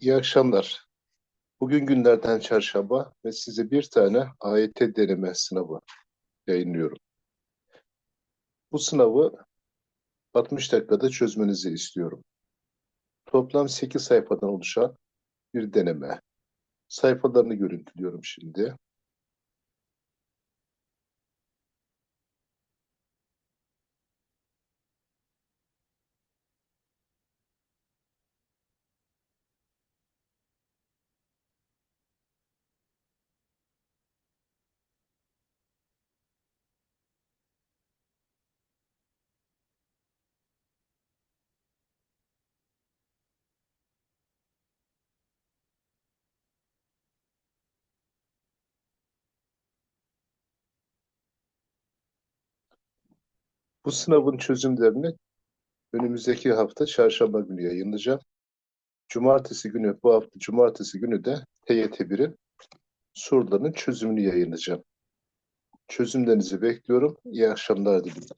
İyi akşamlar. Bugün günlerden çarşamba ve size bir tane AYT deneme sınavı yayınlıyorum. Bu sınavı 60 dakikada çözmenizi istiyorum. Toplam 8 sayfadan oluşan bir deneme. Sayfalarını görüntülüyorum şimdi. Bu sınavın çözümlerini önümüzdeki hafta çarşamba günü yayınlayacağım. Cumartesi günü, bu hafta cumartesi günü de TYT 1'in sorularının çözümünü yayınlayacağım. Çözümlerinizi bekliyorum. İyi akşamlar diliyorum.